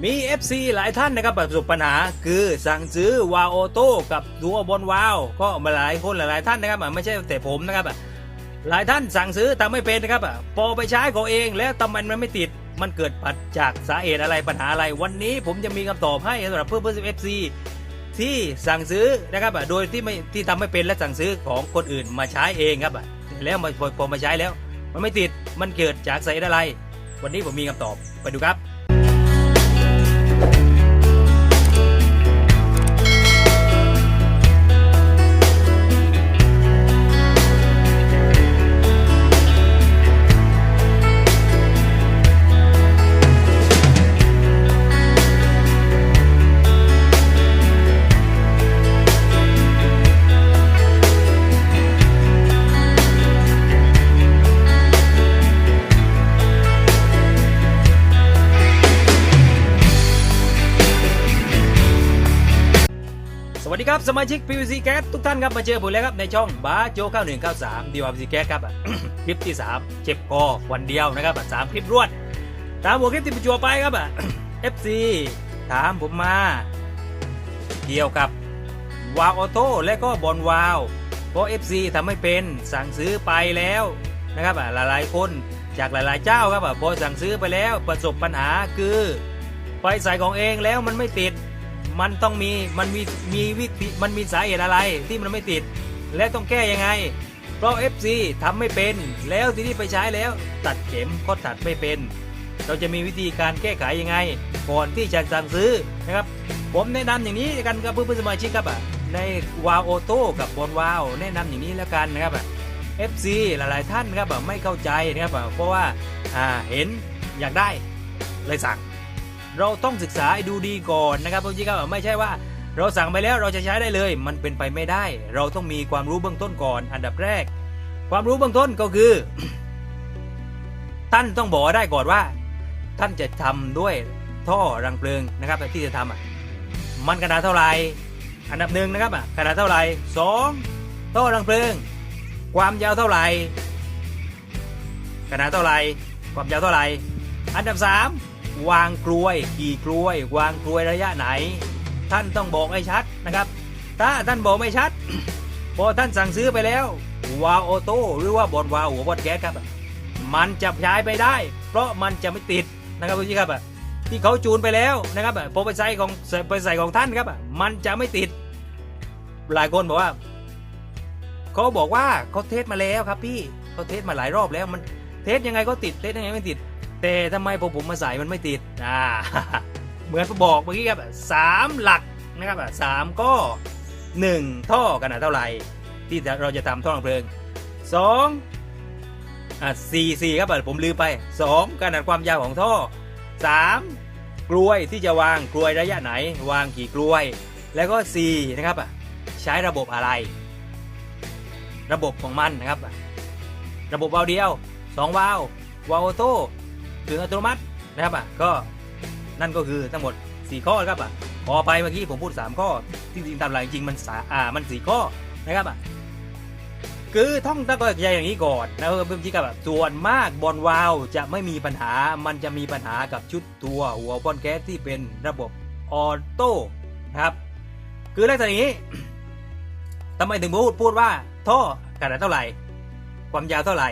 มี FC หลายท่านนะครับประสบปัญหา คือสั่งซื้อวาโอโต้กับตัวบนวาวก็มาหลายคนหลายๆท่านนะครับไม่ใช่แต่ผมนะครับหลายท่านสั่งซื้อทำไม่เป็นนะครับพอไปใช้ของเองแล้วทำไมมันไม่ติดมันเกิดปัจจากสาเหตุอะไรปัญหาอะไร วันนี้ผมจะมีคำตอบให้สำหรับเพื่อนเพื่อน FC ที่สั่งซื้อนะครับโดยที่ไม่ที่ทำไม่เป็นและสั่งซื้อของคนอื่นมาใช้เองครับแล้วมาพอมาใช้แล้ว มันไม่ติดมันเกิดจากสาเหตุอะไร วันนี้ผมมีคำตอบไปดูครับ ดีครับ สมาชิก PVC Gas ทุกท่านครับ มาเจอผมแล้วครับ ในช่องบาโจ9193ดีวา PVC Gas ครับ คลิปที่ 3 เจ็บคอวันเดียวนะครับสามคลิปรวด ตามหัวคลิปที่ประจวบไปครับ FC ถามผมมา เกี่ยวกับวาวออโต้และก็บอลวาวเพราะ FC ทำไม่เป็นสั่งซื้อไปแล้วนะครับหลายๆคนจากหลายๆเจ้าครับพอสั่งซื้อไปแล้วประสบปัญหาคือไปใส่ของเองแล้วมันไม่ติด มันต้องมีมันมีมีวิธีมันมีสาเหตุอะไรที่มันไม่ติด และต้องแก้ยังไง เพราะ FC ทำไม่เป็น แล้วทีนี้ไปใช้แล้ว ตัดเข็มก็ตัดไม่เป็น เราจะมีวิธีการแก้ไขยังไง ก่อนที่จะสั่งซื้อนะครับ ผมแนะนำอย่างนี้กันครับเพื่อนสมาชิกครับอะในวาล์วออโต้กับบอลวาล์วแนะนำอย่างนี้แล้วกันนะครับอะ FC หลายๆท่านครับไม่เข้าใจนะครับเพราะว่าเห็นอยากได้เลยสั่ง เราต้องศึกษาดูดีก่อนนะครับพี่ครับไม่ใช่ว่า เราสั่งไปแล้วเราจะใช้ได้เลย มันเป็นไปไม่ได้ เราต้องมีความรู้เบื้องต้นก่อน อันดับแรก ความรู้เบื้องต้นก็คือท่านต้องบอกได้ก่อนว่า ท่านจะทำด้วยท่อรังเพลิงนะครับที่จะทำอะมันขนาดเท่าไหร่อันดับหนึ่งนะครับอะขนาดเท่าไหร่สองท่อรังเพลิง ความยาวเท่าไหร่ขนาดเท่าไหร่ความยาวเท่าไหร่อันดับสาม วางกลวยกี่กลวย วางกลวยระยะไหน ท่านต้องบอกให้ชัดนะครับ ถ้าท่านบอกไม่ชัด พอท่านสั่งซื้อไปแล้ววาวออโต้หรือว่าบอลวาวหัวบอลแก๊สครับ มันจะใช้ไปได้ เพราะมันจะไม่ติดนะครับพี่ครับที่เขาจูนไปแล้วนะครับพอไปใส่ของไปใส่ของท่านครับ มันจะไม่ติด หลายคนบอกว่าเขาบอกว่าเขาเทสมาแล้วครับพี่เขาเทสมาหลายรอบแล้วมันเทสยังไงก็ติดเทสยังไงไม่ติด แต่ทำไมพอผมมาใส่มันไม่ติดอ่าเหมือนผมบอกเมื่อกี้ครับสามหลักนะครับสามก็หนึ่งท่อขนาดเท่าไหร่ที่เราจะทำท่อดับเพลิงสองอ่าสี่สี่ครับผมลืมไปสองขนาดความยาวของท่อสามกลวยที่จะวางกลวยระยะไหน วางกี่กลวย แล้วก็สี่นะครับใช้ระบบอะไร ระบบของมันนะครับ ระบบวาล์วเดียวสองวาล์ววาล์วโต้ ถึงอัตโนมัตินะครับอะก็นั่นก็คือทั้งหมด 4 ข้อครับอะพอไปเมื่อกี้ผมพูด 3 ข้อจริงๆตามหลักจริงมันสาอ่ามัน4ข้อนะครับอะคือท่องตั้งใจอย่างนี้ก่อนนะครับเพื่อนที่กับแบบส่วนมากบอลวาลวจะไม่มีปัญหามันจะมีปัญหากับชุดตัวหัวบอลแก๊สที่เป็นระบบออโต้นะครับคือลักษณะนี้ทำไมถึงพูดพูดว่าท่อขนาดเท่าไหร่ ความยาวเท่าไหร่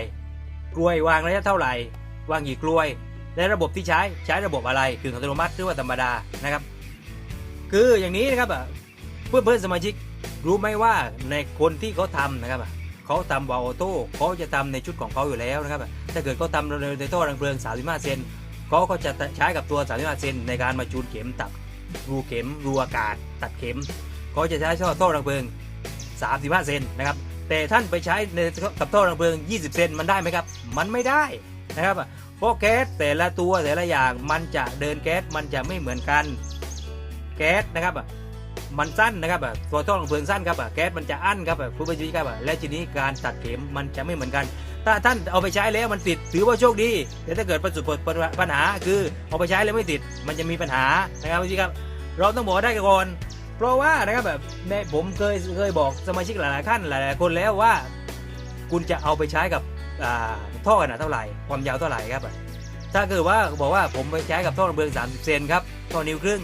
กลวยวางระยะเท่าไหร่ วางกี่กลวย และระบบที่ใช้ใช้ระบบอะไรคืออัตโนมัติหรือว่าธรรมดานะครับ คืออย่างนี้นะครับเพื่อนเพื่อนสมาชิกรู้ไหมว่าในคนที่เขาทำนะครับเขาทำวาออโต้เขาจะทำในชุดของเขาอยู่แล้วนะครับถ้าเกิดเขาทำในท่อรังเพลิง 35 เซนเขาก็จะใช้กับตัว 35 เซนในการมาจูนเข็มตัดรูเข็มรูอากาศ ตัดเข็มเขาจะใช้ท่อท่อรังเพลิง 35 เซนนะครับแต่ท่านไปใช้ในกับท่อรังเพลิง 20 เซนมันได้ไหมครับ มันไม่ได้ นะครับเพราะแก๊สแต่ละตัวแต่ละอย่างมันจะเดินแก๊สมันจะไม่เหมือนกันแก๊สนะครับอะมันสั้นนะครับอะตัวท่อรังเพลิงสั้นครับอะแก๊สมันจะอั้นครับอะผู้บริหารครับและทีนี้การตัดเข็มมันจะไม่เหมือนกัน ถ้าท่านเอาไปใช้แล้วมันติดถือว่าโชคดีแต่ถ้าเกิดประสบปัญหาคือเอาไปใช้แล้วไม่ติด มันจะมีปัญหานะครับพี่ครับเราต้องบอกได้ก่อนเพราะว่านะครับแบบแม่ผมเคยเคยบอกสมาชิกหลายๆท่านหลาย ๆ คนแล้วว่า คุณจะเอาไปใช้กับ ท่อขนาดเท่าไหร่ความยาวเท่าไหร่ครับถ้าเกิดว่าบอกว่าผมไปใช้กับท่อระเบิง 30 เซนครับท่อนิ้วครึ่ง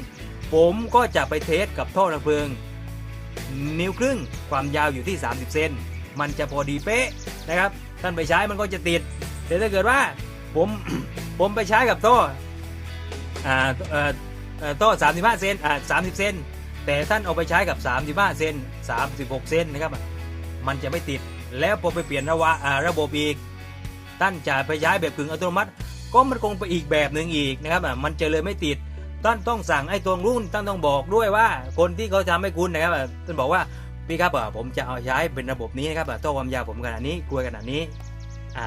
ผมก็จะไปเทสกับท่อระเบิง นิ้วครึ่งความยาวอยู่ที่ 30 เซนมันจะพอดีเป๊ะนะครับ ท่านไปใช้มันก็จะติด แต่ถ้าเกิดว่าผมผมไปใช้กับท่ออ่าเอ่อท่อ35 เซนอ่า30 เซนแต่ท่านเอาไปใช้กับ 35 เซน36 เซนนะครับ มันจะไม่ติด แล้วพอไปเปลี่ยนระวะระบบอีก ท่านจะไปย้ายแบบกึ่งอัตโนมัติ ก็มันคงไปอีกแบบหนึ่งอีกนะครับอะมันจะเลยไม่ติดท่านต้องสั่งไอ้ตัวรุ่นท่านต้องบอกด้วยว่า คนที่เขาทำให้คุณนะครับอะท่านบอกว่าพี่ครับผมจะเอาใช้เป็นระบบนี้นะครับอะตัวความยาวผมขนาดนี้กลวยขนาดนี้อ่า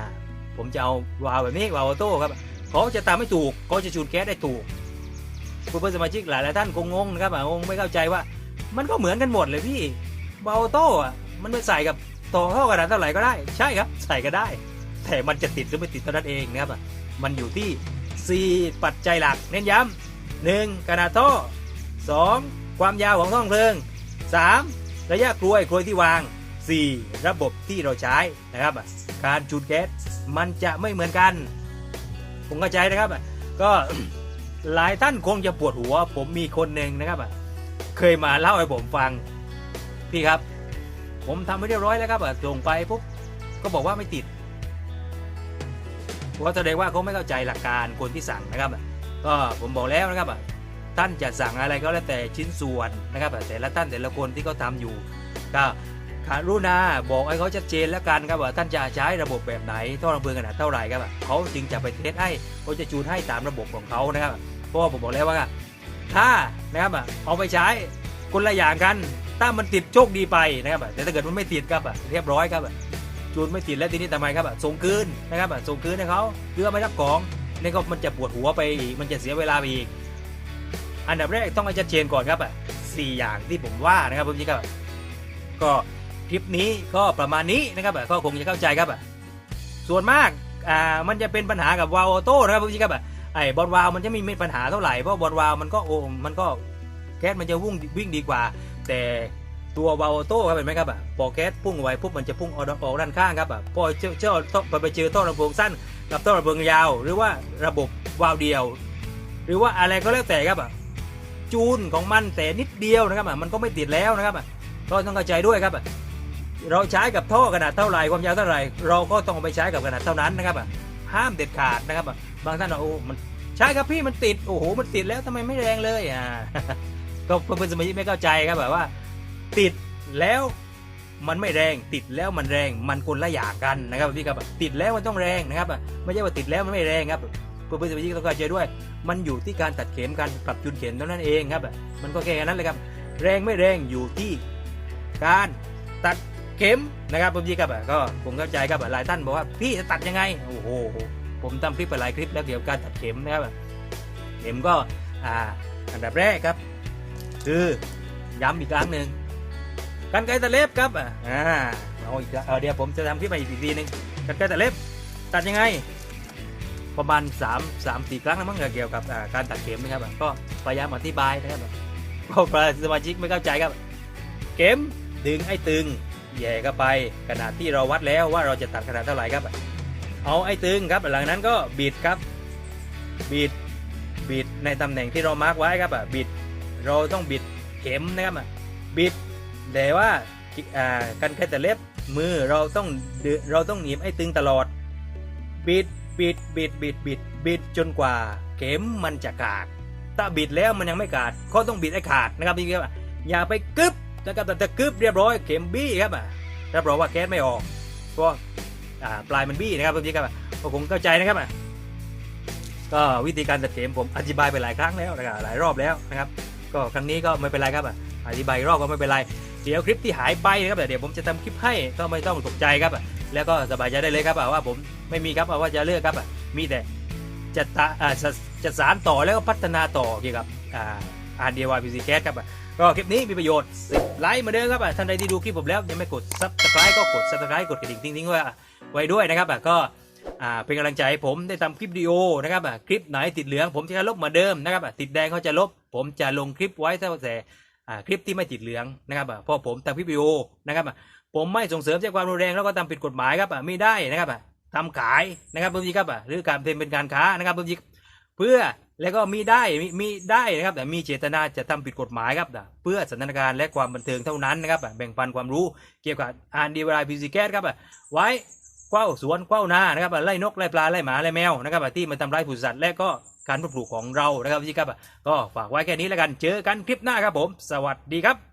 ผมจะเอาวาวแบบนี้วาวโต้ครับเขาจะตามไม่ถูกเขาจะจูดแก๊สได้ถูกเพื่อนสมาชิกหลายๆท่านคงงงนะครับอะงงไม่เข้าใจว่า มันก็เหมือนกันหมดเลยพี่วาวออโต้อะมันไม่ใส่กับ ต่อเท่าขนาดเท่าไหร่ก็ได้ ใช่ครับ ใส่ก็ได้ แต่มันจะติดหรือไม่ติดเท่านั้นเองนะครับมันอยู่ที่ 4 ปัจจัยหลัก เน้นย้ำ 1. ขนาดท่อ 2. ความยาวของท่อเพลิง 3. ระยะกลวยกลวยที่วาง 4. ระบบที่เราใช้นะครับ การจูดแก๊สมันจะไม่เหมือนกัน ผมเข้าใจนะครับ ก็หลายท่านคงจะปวดหัว ผมมีคนหนึ่งนะครับ เคยมาเล่าให้ผมฟัง พี่ครับ ผมทำไม่เรียบร้อยแล้วครับอะส่งไปปุ๊บก็บอกว่าไม่ติดก็แสดงว่าเขาไม่เข้าใจหลักการคนที่สั่งนะครับก็ผมบอกแล้วนะครับท่านจะสั่งอะไรก็แล้วแต่ชิ้นส่วนนะครับแต่ละท่านแต่ละคนที่เขาทาอยู่ก็กรุณาบอกให้เขาชัดเจนแล้วกันครับว่าท่านจะใช้ระบบแบบไหนท่อระเบิงขนาดเท่าไหร่ครับเขาจึงจะไปเทสให้เขาจะจูนให้ตามระบบของเขานะครับเพราะว่าผมบอกแล้วว่าถ้านะครับเอาไปใช้คนละอย่างกัน ถ้ามันติดโชคดีไปนะครับแต่ถ้าเกิดมันไม่ติดครับเรียบร้อยครับจูนไม่ติดแล้วทีนี้ทำไมครับส่งคืนนะครับส่งคืนให้เขาเพื่อไม่รับของนี่ก็มันจะปวดหัวไปอีกมันจะเสียเวลาไปอีก อันดับแรกต้องให้ชัดเจนก่อนครับสี่อย่างที่ผมว่านะครับพี่ครับก็คลิปนี้ก็ประมาณนี้นะครับก็คงจะเข้าใจครับส่วนมากอ่ามันจะเป็นปัญหากับวาล์วออโต้นะครับพี่ครับไอ้บอลวาล์วมันจะไม่มีปัญหาเท่าไหร่เพราะบอลวาล์วมันก็โอ้มันก็แก๊สมันจะวิ่งวิ่งดีกว่า แต่ตัววาล์วอโต้ครับเห็นไหมครับอะพอแก๊สพุ่งไว้ปุ๊บมันจะพุ่งออกออกด้านข้างครับอะพอเจ้าเจ้าต้องไปเจอท่อระเบิงสั้นกับท่อระเบิงยาว หรือว่าระบบวาล์วเดียว หรือว่าอะไรก็แล้วแต่ครับอะจูนของมันแต่นิดเดียวนะครับอะมันก็ไม่ติดแล้วนะครับอะก็ต้องเข้าใจด้วยครับอะเราใช้กับท่อขนาดเท่าไหร่ความยาวเท่าไหร่ เราก็ต้องไปใช้กับขนาดเท่านั้นนะครับอะห้ามเด็ดขาดนะครับอะบางท่านบอกโอ้มันใช่ครับพี่มันติดโอ้โหมันติดแล้วทำไมไม่แรงเลยอ่า ก็เพื่อนสมาชิกไม่เข้าใจครับแบบว่า ติดแล้วมันไม่แรงติดแล้วมันแรงมันคนละอย่างกันนะครับพี่ครับติดแล้วมันต้องแรงนะครับไม่ใช่ว่าติดแล้วมันไม่แรงครับเพื่อนสมาชิกต้องเข้าใจด้วย มันอยู่ที่การตัดเข็มการปรับจุดเข็มเท่านั้นเองครับมันก็แค่นั้นเลยครับ แรงไม่แรงอยู่ที่การตัดเข็มนะครับพี่ครับก็ผมเข้าใจครับหลายท่านบอกว่าพี่จะตัดยังไงโอ้โหผมทำคลิปไปหลายคลิปแล้วเกี่ยวกับการตัดเข็มนะครับเข็มก็อ่าอันดับแรกครับ คือย้ำอีกครั้งหนึ่งกันไกรตะเล็บครับอ่าเอาอีกแล้วเดี๋ยวผมจะทำคลิปมาอีกทีหนึงกันไกรตะเล็บตัดยังไง ประมาณ3 3 4ครั้งนะมั้งเกี่ยวกับการตัดเข็มนะครับก็พยายามอธิบายนะครับก็สมาชิกไม่เข้าใจครับ เข็มดึงไอ้ตึงแย่เข้าไปขนาดที่เราวัดแล้วว่าเราจะตัดขนาดเท่าไหร่ครับ เอาไอ้ตึงครับหลังนั้นก็บิดครับบิดบิดในตำแหน่งที่เรามาร์กไว้ครับบิด เราต้องบิดเข็มนะครับอะบิดแต่ว่าอ่ากันแค่แต่เล็บมือเราต้องดึเราต้องหนีบไอ้ตึงตลอด บิดบิดบิดบิดบิดบิดจนกว่า เข็มมันจะขาดถ้าบิดแล้วมันยังไม่ขาดก็ต้องบิดให้ขาดนะครับพี่ครับอย่าไปกึบนะครับแต่กึบเรียบร้อยเข็มบี้ครับอะรับรองว่าแก๊สไม่ออกเพราะอ่าปลายมันบี้นะครับพี่ครับก็คงเข้าใจนะครับอะก็วิธีการตัดเข็มผมอธิบายไปหลายครั้งแล้วนะครับหลายรอบแล้วนะครับ ก็ครั้งนี้ก็ไม่เป็นไรครับอะอธิบายรอบก็ไม่เป็นไร เดี๋ยวคลิปที่หายไปนะครับเดี๋ยวผมจะทำคลิปให้ก็ไม่ต้องตกใจครับแล้วก็สบายใจได้เลยครับว่าผมไม่มีครับว่าจะเลิกครับมีแต่จะตาจะจะสารต่อแล้วก็พัฒนาต่อเกี่ยวกับอ่าอาร์ดีวายพีซีแคสครับก็คลิปนี้มีประโยชน์ไลค์มาเดิมครับท่านใดที่ดูคลิปผมแล้วยังไม่กดซับสไครต์ก็กดซับสไครต์กดกระดิ่งทิ้งๆไว้ไว้ด้วยนะครับก็ เป็นกำลังใจให้ผมได้ทำคลิปวิดีโอนะครับคลิปไหนติดเหลืองผมจะลบมาเดิมนะครับติดแดงเขาจะลบ ผมจะลงคลิปไว้ตั้งแต่คลิปที่ไม่ติดเหลืองนะครับเพราะผมทำคลิปวิดีโอนะครับผมไม่ส่งเสริมใช้ความรุนแรงแล้วก็ทำผิดกฎหมายครับไม่ได้นะครับทำขายนะครับบางทีครับอะหรือการเป็นการค้านะครับบางทีเพื่อแล้วก็มีได้มีได้นะครับแต่มีเจตนาจะทำผิดกฎหมายครับเพื่อสถานการณ์และความบันเทิงเท่านั้นนะครับแบ่งปันความรู้เกี่ยวกับอ่านดีเวลาพิซิแกสครับอะไว้ กว้าวสวนกว้าวนานะครับไล่นกไล่ปลาไล่หมาไล่แมวนะครับที่มาทำร้ายผู้สัตว์และก็การปลูกของเรานะครับพี่ครับก็ฝากไว้แค่นี้แล้วกันเจอกันคลิปหน้าครับผม สวัสดีครับ